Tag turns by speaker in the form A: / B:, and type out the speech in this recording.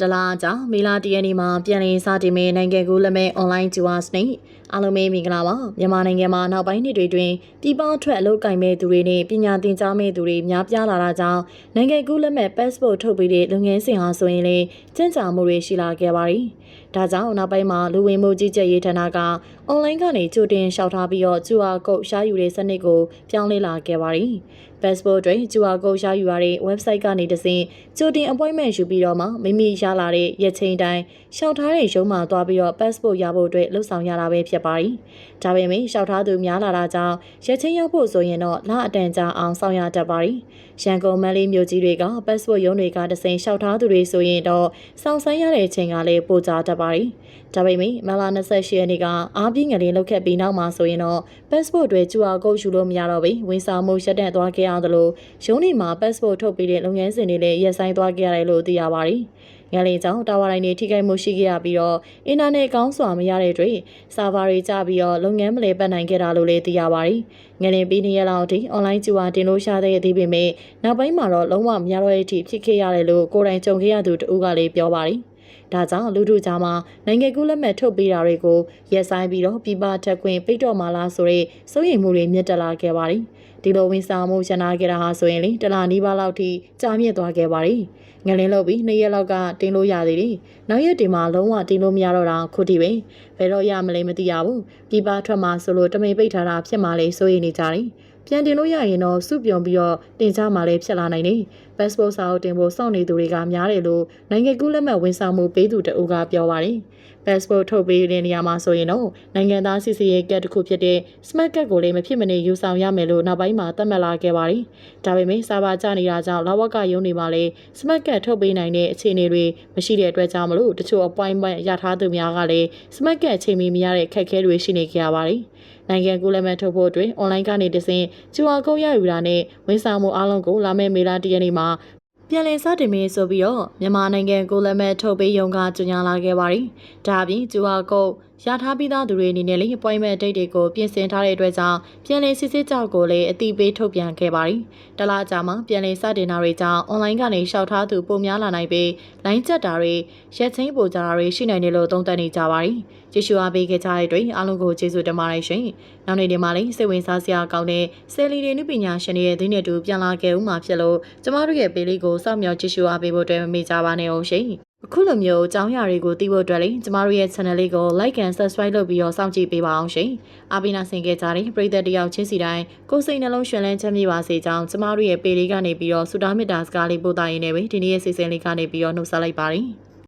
A: တလားကြောင့်မေလာတရနေ့မှာပြန်လည်စတင်မဲ့နိုင်ငံကူးလက်မဲ့ online tours နဲ့အားလုံးပဲမင်္ဂလာပါမြန်မာနိုင်ငံမှာနောက်ပိုင်းနှစ်တွေတွင်ပြည်ပထွက်အလုပ်ကိုင်မဲ့သူတွေနဲ့ပညာသင်ကြားမဲ့သူတွေများပြားလာတာကြောင့်နိုင်ငံကူးလက်မဲ့ passport ထုတ်ပေးတဲ့လုပ်ငန်းစဉ်ဟာဆိုရင်လည်းကျင့်ကြံမှုတွေရှိလာခဲ့ပါတယ်ဒါကြောင့်နောက်ပိုင်းမှာလူဝင်မှုကြီးကြပ်ရေးဌာနက online ကနေကြိုတင်လျှောက်ထားပြီးတော့ QR code ရှားယူတဲ့စနစ်ကိုပြောင်းလဲလာခဲ့ပါတယ်။ passport တွေ QR code ရှားယူရတဲ့ website ကနေတဆင့်ကြိုတင် appointment ယူပြီးတော့မှမိမိရလာတဲ့ရက်ချိန်တိုင်းလျှောက်ထားတဲ့ရုံးမှာသွားပြီးတော့ passport ရဖို့အတွက်လှုပ်ဆောင်ရတာပဲဖြစ်ပါတယ်။ဒါပေမဲ့လျှောက်ထားသူများလာတာကြောင့်ရက်ချိန်ရောက်ဖို့ဆိုရင်တော့လအတန်ကြာအောင်ဆောင်ရတတ်ပါတယ်။ရန်ကုန်မန္တလေးမြို့ကြီးတွေက passport ရုံးတွေကတဆင့်လျှောက်ထားသူတွေဆိုရင်တော့စောင့်ဆိုင်းရတဲ့ချိန်ကလည်းပိုကြတတ်ပါတယ်။ဒါပေမဲ့မလာ28ရက်နေ့ကအားပြင်းငလင်းလောက်ခဲ့ပြီးနောက်မှာဆိုရင်တော့ passport တွေ QR code ယူလို့မရတော့ဘူးဝန်ဆောင်မှုရှက်တက်သွားခဲ့ရသလိုရုံးတွေမှာ passport ထုတ်ပေးတဲ့လုပ်ငန်းစဉ်တွေလည်းရပ်ဆိုင်းသွားခဲ့ရတယ်လို့သိရပါတယ်။ငလင်းကြောင့်တာဝါတိုင်းတွေထိခိုက်မှုရှိခဲ့ရပြီးတော့အင်တာနက်ကောင်းစွာမရတဲ့အတွက်ဆာဗာတွေကျပြီးတော့လုပ်ငန်းမလဲပတ်နိုင်ခဲ့တာလို့လည်းသိရပါတယ်။ငလင်းပြီးနေရလောက်အထိ online ကျူဝါတင်လို့ရှာတဲ့သေးပေမဲ့နောက်ပိုင်းမှာတော့လုံးဝမရတော့တဲ့အထိဖြစ်ခဲ့ရတယ်လို့ကိုယ်တိုင်ကြုံခဲ့ရသူတဦးကလည်းပြောပါတယ်။ ဒါကြောင့်လူတို့ကြားမှာနိုင်ငံကူးလက်မှတ်ထုတ်ပေးတာတွေကိုရက်ဆိုင်ပြီးတော့ပြပထက်ခွင့်ပိတ်တော့မှလားဆိုရဲစိုးရိမ်မှုတွေမြင့်တက်လာခဲ့ပါတယ်။ဒီလိုဝန်ဆောင်မှုရနာခဲ့တာဟာဆိုရင်လေတလာနီးပါးလောက်ထိကြာမြင့်သွားခဲ့ပါတယ်။ငလင်းလုပ်ပြီးနှစ်ရက်လောက်ကတင်လို့ရသေးတယ်။နောက်ရက်ဒီမှာလုံးဝတင်လို့မရတော့တာခုထိပဲ။ဘယ်တော့ရမလဲမသိရဘူး။ပြပထွက်မှာဆိုလို့တမိန်ပိတ်ထားတာဖြစ်မှလေစိုးရိမ်နေကြတယ်။ ပြန်တင်လို့ရရင်တော့စုပြုံပြီးတော့တင်ကြမှာလည်းဖြစ်လာနိုင်တယ်။ passport စာအုပ်တင်ဖို့စောင့်နေသူတွေကများတယ်လို့နိုင်ငံကူးလက်မှတ်ဝန်ဆောင်မှုပေးသူတအုပ်ကပြောပါတယ်။ passport ထုတ်ပေးတဲ့နေရာမှာဆိုရင်တော့နိုင်ငံသားစစ်ဆေးရေးကတ်တစ်ခုဖြစ်တဲ့ smart card ကိုလည်းမဖြစ်မနေယူဆောင်ရမယ်လို့နောက်ပိုင်းမှာသတ်မှတ်လာခဲ့ပါတယ်။ဒါပေမဲ့စာပါကျနေတာကြောင့်လဝကရုံးတွေမှာလည်း smart card ထုတ်ပေးနိုင်တဲ့အခြေအနေတွေမရှိတဲ့အတွက်ကြောင့်မလို့တချို့ appointment ရထားသူများကလည်း smart card ချိန်မီမရတဲ့ခက်ခဲတွေရှိနေကြရပါတယ်။နိုင်ငံကူးလက်မှတ်ထုတ်ဖို့အတွက် online ကနေတဆင့် QR code ရယူတာနဲ့ဝန်ဆောင်မှုအားလုံးကိုလာမယ့်မေလ၁ရက်နေ့မှာ ပြန်လည်စတင်မေးဆိုပြီးတော့မြန်မာနိုင်ငံကိုလက်မဲ့ထုတ်ပေးရုံကကြေညာလာခဲ့ပါတယ်။ဒါအပြင်ကျူဟာကုတ် ရထားပြီးသားသူတွေအနေနဲ့လည်း appointment date တွေကိုပြင်ဆင်ထားတဲ့အတွက်ကြောင့်ပြန်လည်စစ်ဆေးကြောက်ကိုလည်းအတိပေးထုတ်ပြန်ခဲ့ပါတယ်။တလားကြာမှပြန်လည်စတင်တာတွေကြောင့် online ကနေလျှောက်ထားသူပုံများလာနိုင်ပြီးလိုင်းကျက်တာတွေရက်ချင်းပို့ကြတာတွေရှိနိုင်တယ်လို့သုံးသပ်နေကြပါတယ်။ကျေးဇူးအားပေးခဲ့ကြတဲ့အတွက်အားလုံးကိုကျေးဇူးတင်ပါတယ်ရှင်။နောက်နေ့ဒီမှာလည်းစိတ်ဝင်စားစရာကောင်းတဲ့ဆယ်လီတွေနုပညာရှင်တွေရဲ့ဒင်းနဲ့တူပြန်လာခဲ့ဦးမှာဖြစ်လို့ကျမတို့ရဲ့ပေးလေးကိုစောင့်မျှော်ကြည့်ရှုအားပေးဖို့အတွက်မမေ့ကြပါနဲ့အောင်ရှင်။ အခုလိုမျိုးအကြောင်းအရာတွေကိုသိဖို့အတွက်လည်းကျမတို့ရဲ့ channel လေးကို like and subscribe လုပ်ပြီးတော့စောင့်ကြည့်ပေးပါအောင်ရှင်။အားပေးနာဆင်ခဲ့ကြတဲ့ပရိသတ်တယောက်ချင်းစီတိုင်းကိုယ်စိတ်နှလုံးရှင်လန်းချမ်းမြေပါစေကြောင်းကျမတို့ရဲ့ပေလေးကနေပြီးတော့ဆုတောင်းမေတ္တာစကားလေးပို့သရင်းနဲ့ပဲဒီနေ့ရဲ့စီစဉ်လေးကနေပြီးတော့နှုတ်ဆက်လိုက်ပါတယ်။